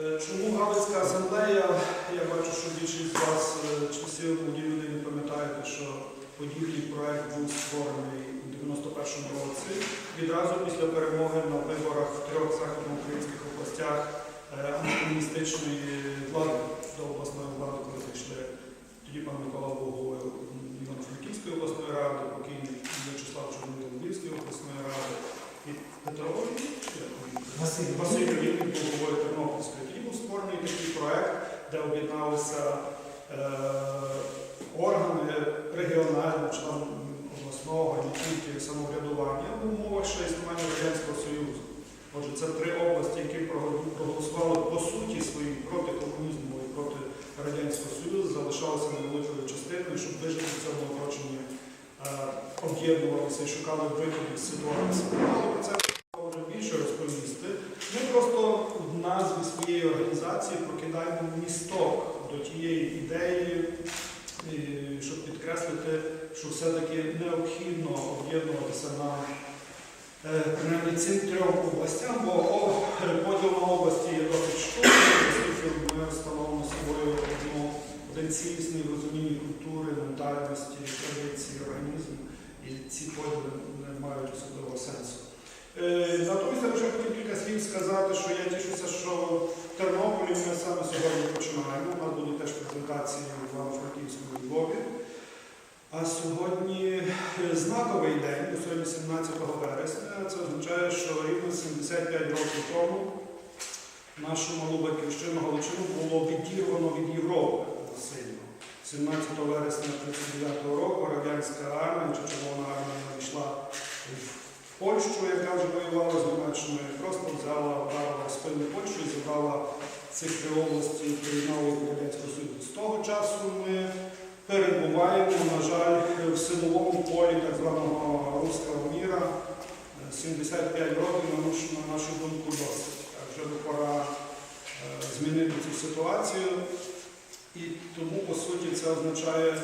Е, Чому Галицька асамблея? Я бачу, що більшість з вас, е, молоді люди не пам'ятаєте, що подібний проект був створений у 91-му році. Відразу після перемоги на виборах в трьох західноукраїнських областях е, антикомуністичної влади до обласної влади, коли прийшли тоді пан Микола був головою Івано-Франківської обласної ради, покійний В'ячеслав Чорнило Львівської обласної ради і Петро чи як він? Василь. Василь був головою Тернопільської. Тоді був створений такий проект, де об'єдналися е, органи регіонального чи там обласного, не тільки самоврядування в умовах ще існування Радянського Союзу. Отже, це три області, які проголосували по суті своїй проти комунізму і проти Радянського Союзу, залишалися невеликою частиною, щоб вижити в цьому оточенні, е, об'єднувалися і шукали виходів з ситуації. В назві своєї організації прокидаємо місток до тієї ідеї, е, щоб підкреслити, що все-таки необхідно об'єднуватися на е, принаймні цим трьом областям, бо поділ на області є досить оскільки ми становимо собою один цілісний в культури, ментальності, традиції, організму, і ці поділи не мають особливого сенсу. Е, Натомість я вже хотів кілька слів сказати, що я тішуся, що в Тернополі ми саме сьогодні починаємо. У нас презентації в Івано-Франківському Львові. А сьогодні е, знаковий день, сьогодні 17 вересня. Це означає, що рівно 75 років тому нашу малу батьківщину Галичину було відірвано від Європи насильно. 17 вересня 1939 року радянська армія чи Червона армія надійшла в Польщу, яка вже воювала з Німеччиною, просто взяла вдарила спину Польщу і забрала цих три області їх до Радянського. З того часу ми перебуваємо, на жаль, в силовому полі так званого руського міра. Е, 75 років, на нашу, на нашу думку, досить. Так, вже пора е, змінити цю ситуацію. І тому, по суті, це означає,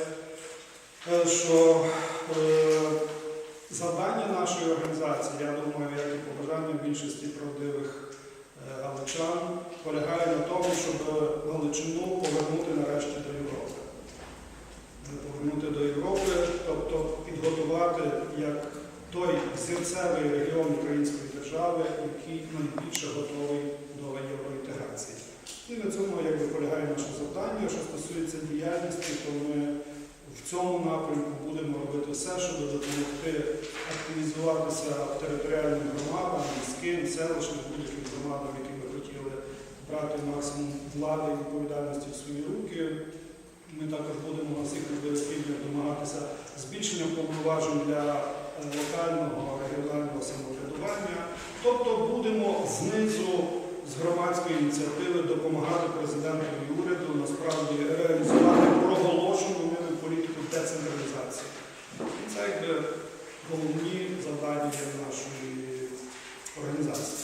що е, завдання нашої організації, я думаю, як і побажання більшості правдивих галичан, полягає на тому, щоб Галичину повернути нарешті до Європи. Повернути до Європи, тобто підготувати як той зірцевий регіон української держави, який найбільше готовий до євроінтеграції. І на цьому якби полягає наше завдання. Що стосується діяльності, то ми в цьому напрямку будемо робити все, щоб допомогти активізуватися територіальним громадам, міським, селищним, будь-яким громадам, які брати максимум влади і відповідальності в свої руки. Ми також будемо на всіх можливих домагатися збільшення повноважень для е, локального, регіонального самоврядування. Тобто будемо знизу з громадської ініціативи допомагати президенту і уряду насправді реалізувати проголошену ними політику децентралізації. Це якби головні завдання нашої організації.